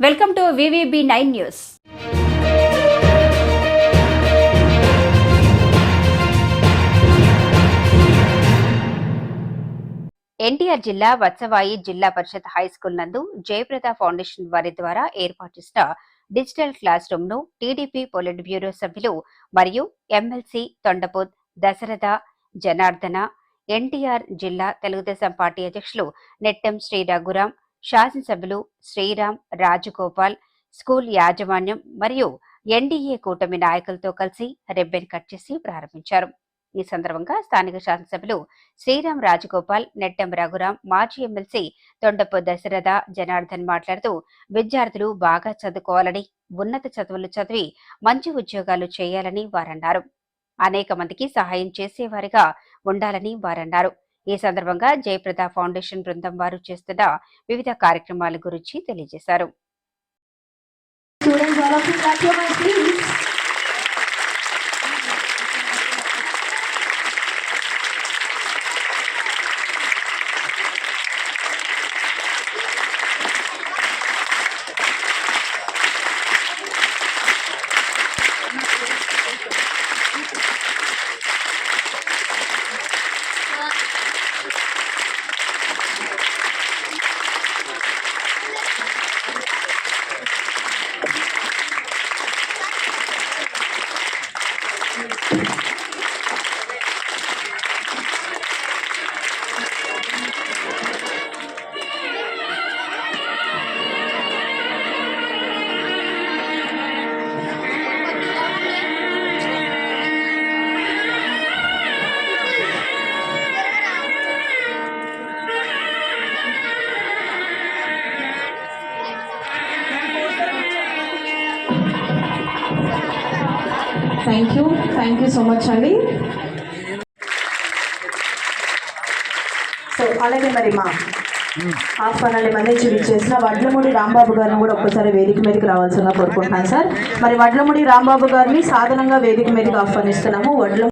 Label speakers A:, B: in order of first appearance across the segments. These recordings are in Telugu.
A: Welcome to VVB nine news. NTR జిల్లా వత్సవాయి జిల్లా పరిషత్ హై స్కూల్ నందు జయప్రద ఫౌండేషన్ వారి ద్వారా ఏర్పాటు చేసిన డిజిటల్ క్లాస్ రూమ్ను టీడీపీ పొలిట్ బ్యూరో సభ్యులు మరియు ఎమ్మెల్సీ తొండపూత్ దశరథ జనార్దన ఎన్టీఆర్ జిల్లా తెలుగుదేశం పార్టీ అధ్యక్షులు నెట్టెం శ్రీ రఘురాం శాసనసభ్యులు శ్రీరామ్ రాజగోపాల్ స్కూల్ యాజమాన్యం మరియు ఎన్డీఏ కూటమి నాయకులతో కలిసి రెబ్బెన్ కట్ చేసి ప్రారంభించారు. ఈ సందర్భంగా స్థానిక శాసనసభ్యులు శ్రీరామ్ రాజగోపాల్ నెట్టెం రఘురాం మాజీ ఎమ్మెల్సీ తొండపు దశరథ జనార్దన్ మాట్లాడుతూ విద్యార్థులు బాగా చదువుకోవాలని ఉన్నత చదువులు చదివి మంచి ఉద్యోగాలు చేయాలని వారన్నారు. అనేక మందికి సహాయం చేసేవారిగా ఉండాలని వారన్నారు. ఈ సందర్భంగా జయప్రద ఫౌండేషన్ బృందం వారు చేస్తున్న వివిధ కార్యక్రమాల గురించి తెలియజేశారు.
B: Thank you. Thank you so much అండి. సో అలాగే మరి మా ఆహ్వానాన్ని మన్నించి చేసిన వడ్లమూడి రాంబాబు గారిని కూడా ఒక్కసారి వేదిక మీదకి రావాల్సిందిగా కోరుకుంటున్నాను సార్. మరి వడ్లమూడి రాంబాబు గారిని సాధారణంగా వేదిక మీదకి ఆహ్వానిస్తున్నాము. వడ్ల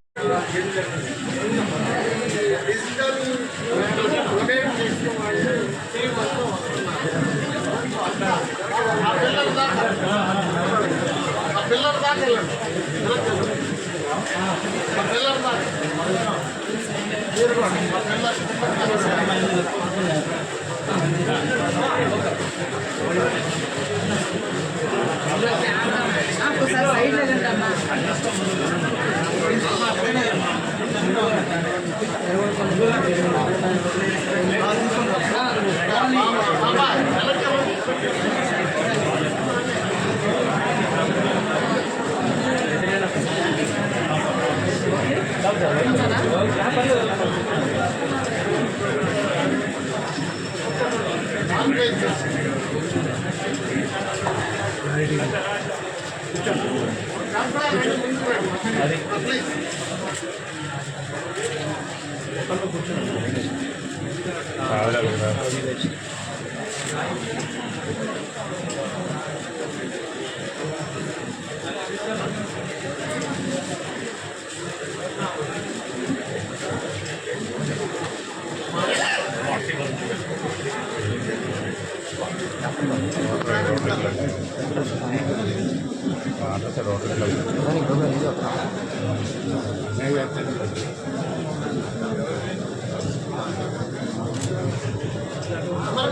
B: Gracias.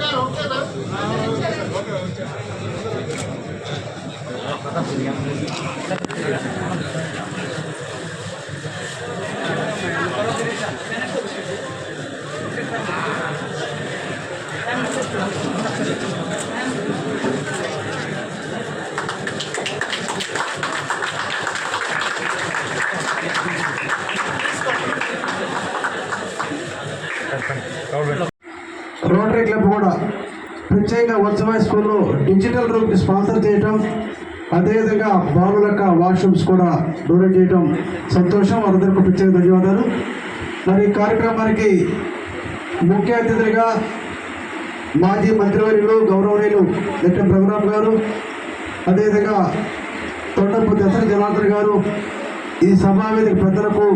C: হচ্ছে না రోటరీ క్లబ్ కూడా ప్రత్యేకంగా ఉత్సవ స్కూల్లో డిజిటల్ రూమ్కి స్పాన్సర్ చేయటం అదేవిధంగా బాలులక వాష్రూమ్స్ కూడా డొనేట్ చేయటం సంతోషం. వారందరికీ ప్రత్యేక ధన్యవాదాలు. మరి ఈ కార్యక్రమానికి ముఖ్య అతిథులుగా మాజీ మంత్రివర్యులు గౌరవనీయులు నెట్టం ప్రభురామ్ గారు అదేవిధంగా తొండపు దశ జనార్దన్ గారు ఈ సమావేశ పెద్దలకు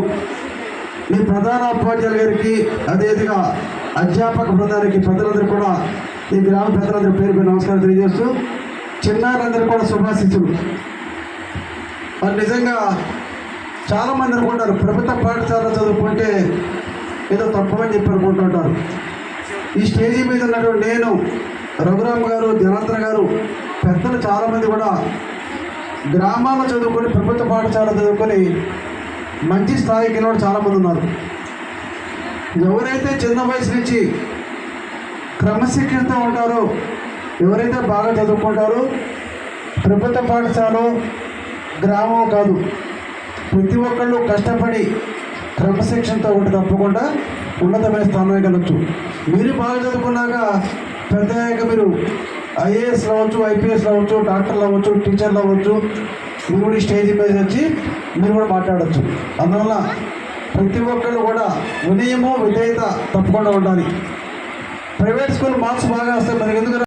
C: మీ ప్రధాన ఉపాధ్యాయుల గారికి అదేవిధంగా అధ్యాపక బృందానికి పెద్దలందరూ కూడా ఈ గ్రామ పెద్దలందరూ పేరు పేరు నమస్కారం తెలియజేస్తూ చిన్నారందరూ కూడా శుభాశిస్సులు మరి నిజంగా చాలామంది అనుకుంటారు ప్రభుత్వ పాఠశాల చదువుకుంటే ఏదో తప్పమని చెప్పి అనుకుంటుంటారు ఈ స్టేజీ మీద ఉన్నటువంటి నేను రఘురామ్ గారు జనార్దన్ గారు పెద్దలు చాలామంది కూడా గ్రామాల్లో చదువుకొని ప్రభుత్వ పాఠశాల చదువుకొని మంచి స్థాయికి వెళ్ళిన చాలామంది ఉన్నారు. ఎవరైతే చిన్న వయసు నుంచి క్రమశిక్షణతో ఉంటారో ఎవరైతే బాగా చదువుకుంటారో ప్రభుత్వ పాఠశాల గ్రామం కాదు ప్రతి ఒక్కళ్ళు కష్టపడి క్రమశిక్షణతో ఉంటే తప్పకుండా ఉన్నతమైన స్థానానికి కలవచ్చు మీరు బాగా చదువుకున్నాక పెద్ద మీరు ఐఏఎస్ అవ్వచ్చు ఐపీఎస్ అవ్వచ్చు డాక్టర్లు అవ్వచ్చు టీచర్లు అవ్వచ్చు మీరు కూడా స్టేజ్ మీద వచ్చి మీరు కూడా మాట్లాడవచ్చు అందువల్ల ప్రతి ఒక్కళ్ళు కూడా వినయము విధేయత తప్పకుండా ఉండాలి. ప్రైవేట్ స్కూల్ మార్క్స్ బాగా వస్తాయి మనకి ఎందుకు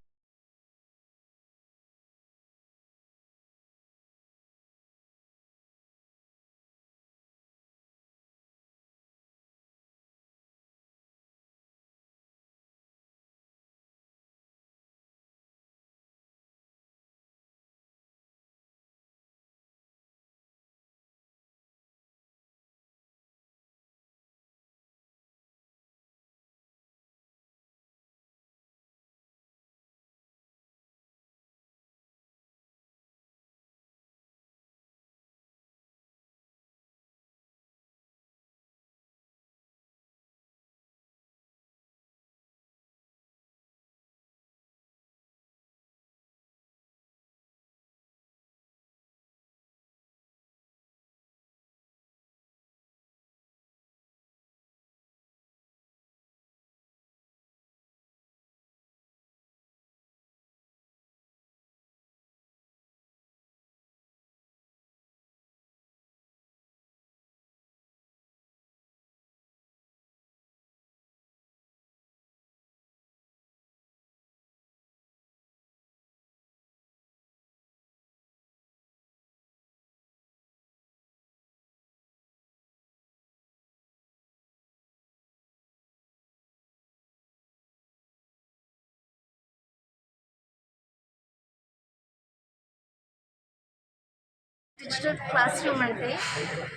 D: డిజిటల్ క్లాస్ రూమ్ అంటే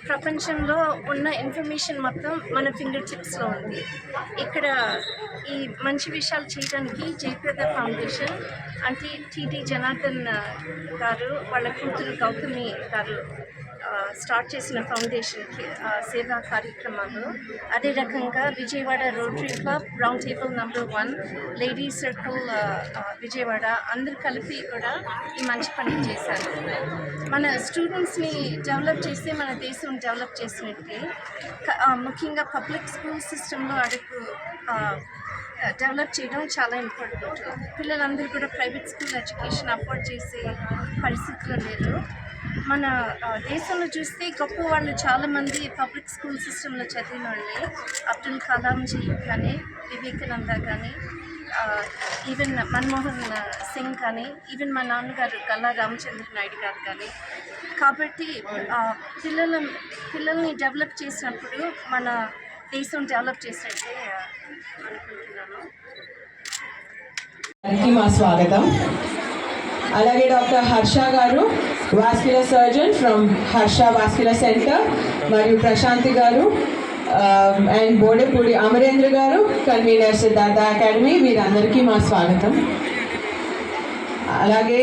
D: ప్రపంచంలో ఉన్న ఇన్ఫర్మేషన్ మొత్తం మన ఫింగర్ చిప్స్లో ఉంది. ఇక్కడ ఈ మంచి విషయాలు చేయడానికి జయప్రద ఫౌండేషన్ అంటే టీటీ జనార్దన్ గారు వాళ్ళ కూతురు గౌతమి గారు స్టార్ట్ చేసిన ఫౌండేషన్కి సేవా కార్యక్రమాలు. అదే రకంగా Vijayawada rotary club round table number one lady circle Vijayawada అందరు కలిపి కూడా ఈ మంచి పని చేశారు. మన స్టూడెంట్స్ని డెవలప్ చేస్తే మన దేశం డెవలప్ చేసినట్టే. ముఖ్యంగా పబ్లిక్ స్కూల్ సిస్టంలో అడుగు డెవలప్ చేయడం చాలా ఇంపార్టెంట్. పిల్లలందరూ కూడా ప్రైవేట్ స్కూల్ ఎడ్యుకేషన్ అఫోర్డ్ చేసే పరిస్థితులు లేరు. మన దేశంలో చూస్తే గొప్ప వాళ్ళు చాలామంది పబ్లిక్ స్కూల్ సిస్టంలో చదివిన వాళ్ళే. అబ్దుల్ కలాంజీ కానీ వివేకానంద కానీ ఈవెన్ మన్మోహన్ సింగ్ కానీ ఈవెన్ మా నాన్నగారు కల్లా రామచంద్ర నాయుడు గారు కానీ. కాబట్టి పిల్లల పిల్లల్ని డెవలప్ చేసినప్పుడు మన దేశం డెవలప్ చేసినట్టే అనుకుంటున్నాను.
E: మా స్వాగతం. అలాగే డాక్టర్ హర్ష గారు vascular surgeon from Harsha vascular centre మరియు ప్రశాంతి గారు అండ్ బోడెపూడి అమరేంద్ర గారు కన్వీనర్ సిద్ధార్థ అకాడమీ వీరందరికీ మా స్వాగతం. అలాగే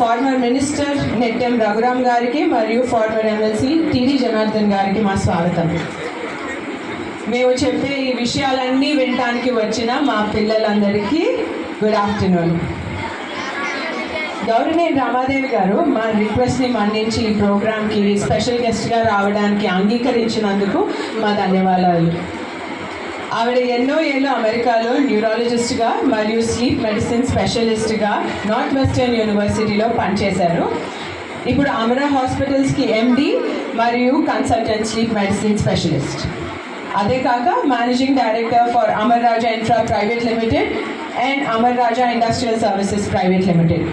E: ఫార్మర్ మినిస్టర్ నెట్టెం రఘురామ్ గారికి మరియు ఫార్మర్ ఎమ్మెల్సీ టీడీ జనార్దన్ గారికి మా స్వాగతం. మేము చెప్పే ఈ విషయాలన్నీ వినటానికి వచ్చిన మా పిల్లలందరికీ గుడ్ ఆఫ్టర్నూన్. గౌరవనీయ రామాదేవి గారు మా రిక్వెస్ట్ని మన్నించి ఈ ప్రోగ్రామ్కి స్పెషల్ గెస్ట్గా రావడానికి అంగీకరించినందుకు మా ధన్యవాదాలు. ఆవిడ ఎన్నో ఏళ్ళు అమెరికాలో న్యూరాలజిస్ట్గా మరియు స్లీప్ మెడిసిన్ స్పెషలిస్ట్గా నార్త్ వెస్టర్న్ యూనివర్సిటీలో పనిచేశారు. ఇప్పుడు అమరా హాస్పిటల్స్కి ఎండి మరియు కన్సల్టెంట్ స్లీప్ మెడిసిన్ స్పెషలిస్ట్. అదే కాక managing director for Amar Raja infra private limited and Amar Raja industrial services private limited.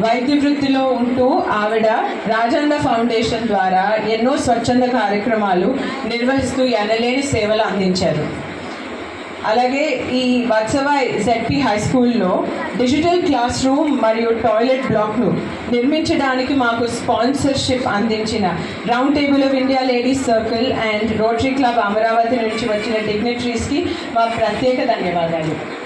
E: వైద్య వృత్తిలో ఉంటూ ఆవిడ రాజన్న ఫౌండేషన్ ద్వారా ఎన్నో స్వచ్ఛంద కార్యక్రమాలు నిర్వహిస్తూ ఎనలేని సేవలు అందించారు. అలాగే ఈ వత్సవాయ్ జెడ్పీ హై స్కూల్లో డిజిటల్ క్లాస్ రూమ్ మరియు టాయిలెట్ బ్లాక్ను నిర్మించడానికి మాకు స్పాన్సర్షిప్ అందించిన round table of India ladies circle and rotary club Amaravati నుంచి వచ్చిన డిగ్నిటరీస్కి మా ప్రత్యేక ధన్యవాదాలు.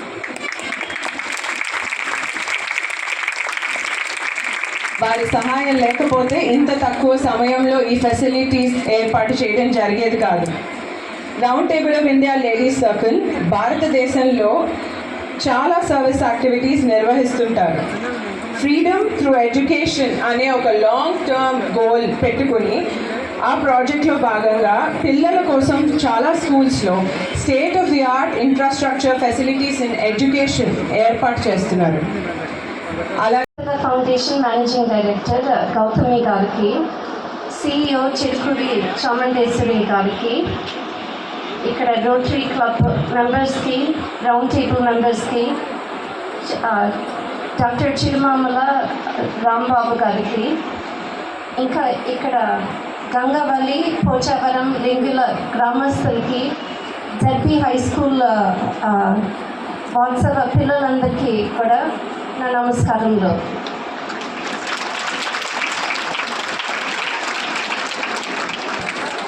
E: వారి సహాయం లేకపోతే ఇంత తక్కువ సమయంలో ఈ ఫెసిలిటీస్ ఏర్పాటు చేయడం జరిగేది కాదు. Round table of India ladies circle భారతదేశంలో చాలా సర్వీస్ యాక్టివిటీస్ నిర్వహిస్తుంటారు. ఫ్రీడమ్ త్రూ ఎడ్యుకేషన్ అనే ఒక లాంగ్ టర్మ్ గోల్ పెట్టుకుని ఆ ప్రాజెక్ట్లో భాగంగా పిల్లల కోసం చాలా స్కూల్స్లో state of the art infrastructure facilities in education ఏర్పాటు చేస్తున్నారు. అలా
D: ఫౌండేషన్ మేనేజింగ్ డైరెక్టర్ గౌతమి గారికి సిఇఓ చిరుకుడి చామండేశ్వరి గారికి ఇక్కడ రోటరీ క్లబ్ మెంబర్స్కి రౌండ్ టేబుల్ మెంబర్స్కి డాక్టర్ చిరుమామల రాంబాబు గారికి ఇంకా ఇక్కడ గంగవల్లి పోచావరం లింగుల గ్రామస్తులకి జడ్పీ హై స్కూల్ వాట్సాప్ పిల్లలందరికీ కూడా నా నమస్కారంలో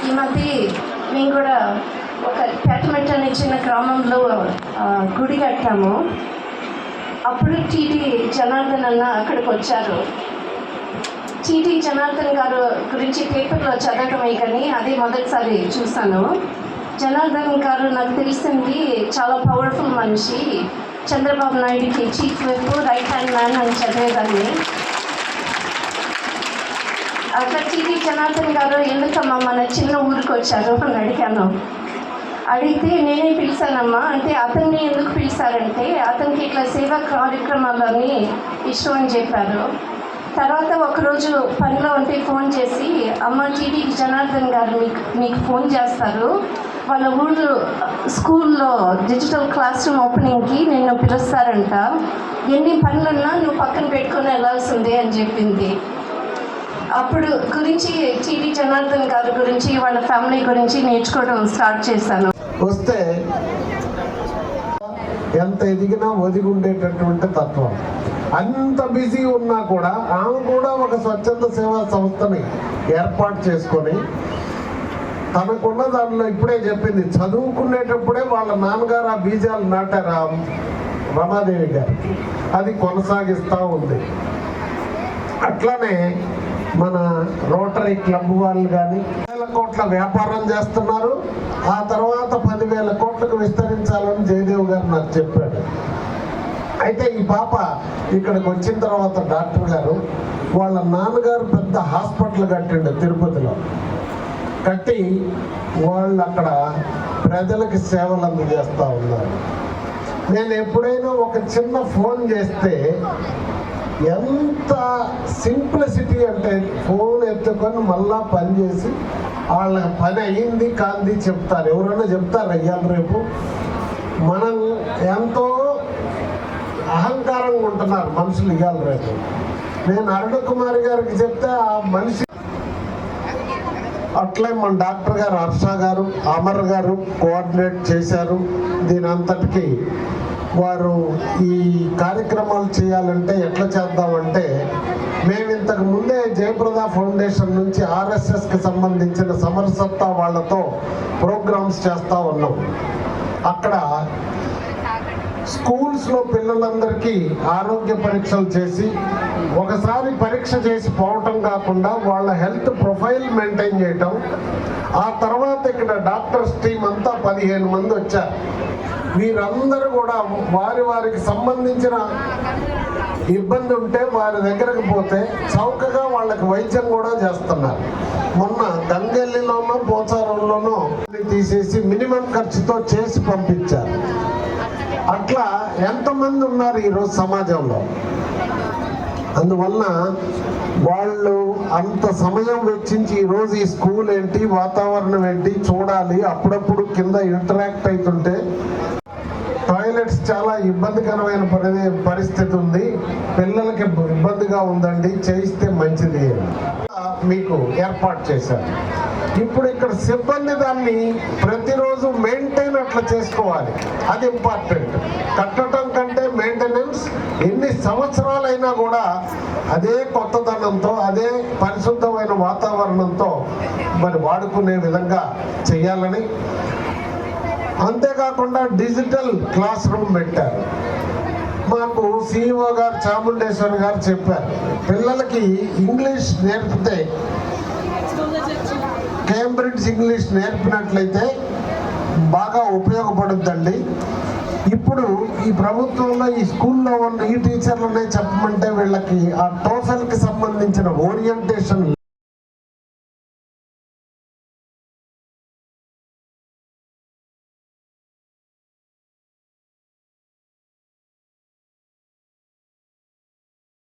D: ఈ మధ్య మేము కూడా ఒక పెట్టమెట్ అనే చిన్న గ్రామంలో గుడి కట్టాము. అప్పుడు టీటీ జనార్దన్ అన్న అక్కడికి వచ్చారు. టీటీ జనార్దన్ గారు గురించి పేపర్లో చదవటమే కానీ అదే మొదటిసారి చూశాను. జనార్దన్ గారు నాకు తెలిసింది చాలా పవర్ఫుల్ మనిషి. చంద్రబాబు నాయుడుకి చీఫ్ వైపు రైట్ హ్యాండ్ మ్యాన్ అని చదివేదాన్ని అక్కడ టీవీ జనార్దన్ గారు ఎందుకమ్మా మన చిన్న ఊరికి వచ్చారు అని అడిగాను. అడిగితే నేనే పిలిచానమ్మా అంటే అతన్ని ఎందుకు పిలిచారంటే అతనికి ఇట్లా సేవా కార్యక్రమాలని ఇష్టం అని చెప్పారు. తర్వాత ఒకరోజు పనిలో ఉంటే ఫోన్ చేసి అమ్మ టీవీ జనార్దన్ గారు మీకు మీకు ఫోన్ చేస్తారు. వాళ్ళ ఊళ్ళో స్కూల్లో డిజిటల్ క్లాస్ రూమ్ ఓపెనింగ్కి నిన్ను పిలుస్తారంట. ఎన్ని పనులున్నా నువ్వు పక్కన పెట్టుకొని వెళ్ళాల్సిందే అని చెప్పింది. అప్పుడు గురించి టీడీ జనార్దన్ గారి గురించి వాళ్ళ ఫ్యామిలీ గురించి నేర్చుకోవడం స్టార్ట్ చేశాను.
B: వస్తే ఎంత ఎదిగినా ఒదిగి ఉండేటటువంటి తత్వం. అంత బిజీ ఉన్నా కూడా ఆమె కూడా ఒక స్వచ్ఛంద సేవా సంస్థని ఏర్పాటు చేసుకొని తనకున్న దానిలో ఇప్పుడే చెప్పింది. చదువుకునేటప్పుడే వాళ్ళ నాన్నగారు ఆ బీజాలు నాటారు? ఆ రమాదేవి గారికి. అది కొనసాగిస్తూ ఉంది. అట్లానే మన రోటరీ క్లబ్ వాళ్ళు కానీ వేల కోట్ల వ్యాపారం చేస్తున్నారు. ఆ తర్వాత పదివేల కోట్లకు విస్తరించాలని జయదేవ్ గారు నాకు చెప్పాడు. అయితే ఈ పాప ఇక్కడికి వచ్చిన తర్వాత డాక్టర్ గారు వాళ్ళ నాన్నగారు పెద్ద హాస్పిటల్ కట్టిండు తిరుపతిలో. కట్టి వాళ్ళు అక్కడ ప్రజలకు సేవలు అందజేస్తూ ఉన్నారు. నేను ఎప్పుడైనా ఒక చిన్న ఫోన్ చేస్తే ఎంత సింప్లిసిటీ అంటే ఫోన్ ఎత్తుకొని మళ్ళా పని చేసి వాళ్ళ పని అయ్యింది కాంది చెప్తారు. ఎవరైనా చెప్తారు అయ్యాలి రేపు? మనం ఎంతో అహంకారంగా ఉంటున్నారు మనుషులు ఇవ్వాలి రేపు. నేను అరుణ కుమార్ గారికి చెప్తే ఆ మనిషి అట్లే మన డాక్టర్ గారు హర్ష గారు అమర్ గారు కోఆర్డినేట్ చేశారు. దీని అంతటికి వారు ఈ కార్యక్రమాలు చేయాలంటే ఎట్లా చేద్దామంటే మేము ఇంతకు ముందే జయప్రద ఫౌండేషన్ నుంచి ఆర్ఎస్ఎస్కి సంబంధించిన సమరసత్తా వాళ్ళతో ప్రోగ్రామ్స్ చేస్తూ ఉన్నాం. అక్కడ స్కూల్స్లో పిల్లలందరికీ ఆరోగ్య పరీక్షలు చేసి ఒకసారి పరీక్ష చేసి పోవటం కాకుండా వాళ్ళ హెల్త్ ప్రొఫైల్ మెయింటైన్ చేయటం. ఆ తర్వాత ఇక్కడ డాక్టర్స్ టీం అంతా పదిహేను మంది వచ్చారు. వీరందరూ కూడా వారి వారికి సంబంధించిన ఇబ్బంది ఉంటే వారి దగ్గరకు పోతే చౌకగా వాళ్ళకి వైద్యం కూడా చేస్తున్నారు. మొన్న గంగెల్లిలోనో పోచారంలోనో తీసేసి మినిమం ఖర్చుతో చేసి పంపించారు. అట్లా ఎంతమంది ఉన్నారు ఈరోజు సమాజంలో? అందువలన వాళ్ళు అంత సమయం వెచ్చించి ఈరోజు ఈ స్కూల్ ఏంటి వాతావరణం ఏంటి చూడాలి. అప్పుడప్పుడు కింద ఇంటరాక్ట్ అవుతుంటే టాయిలెట్స్ చాలా ఇబ్బందికరమైన పరి పరిస్థితి ఉంది. పిల్లలకి ఇబ్బందిగా ఉందండి. చేయిస్తే మంచిది. మీకు ఏర్పాటు చేశారు ఇప్పుడు ఇక్కడ సిబ్బంది దాన్ని ప్రతిరోజు మెయింటైన్ అట్లా చేసుకోవాలి. అది ఇంపార్టెంట్ కట్టడం కంటే మెయింటెనెన్స్ ఎన్ని సంవత్సరాలైనా కూడా అదే కొత్తదనంతో అదే పరిశుద్ధమైన వాతావరణంతో మరి వాడుకునే విధంగా చేయాలని అంతేకాకుండా డిజిటల్ క్లాస్ రూమ్ పెట్టారు. మాకు సిఇఓ గారు చాముండేశ్వరి గారు చెప్పారు పిల్లలకి ఇంగ్లీష్ నేర్పితే కేంబ్రిడ్జ్ ఇంగ్లీష్ నేర్పినట్లయితే బాగా ఉపయోగపడుద్దండి. ఇప్పుడు ఈ ప్రభుత్వంలో ఈ స్కూల్లో ఉన్న ఈ టీచర్లనే చెప్పమంటే వీళ్ళకి ఆ టోఫెల్కి సంబంధించిన ఓరియంటేషన్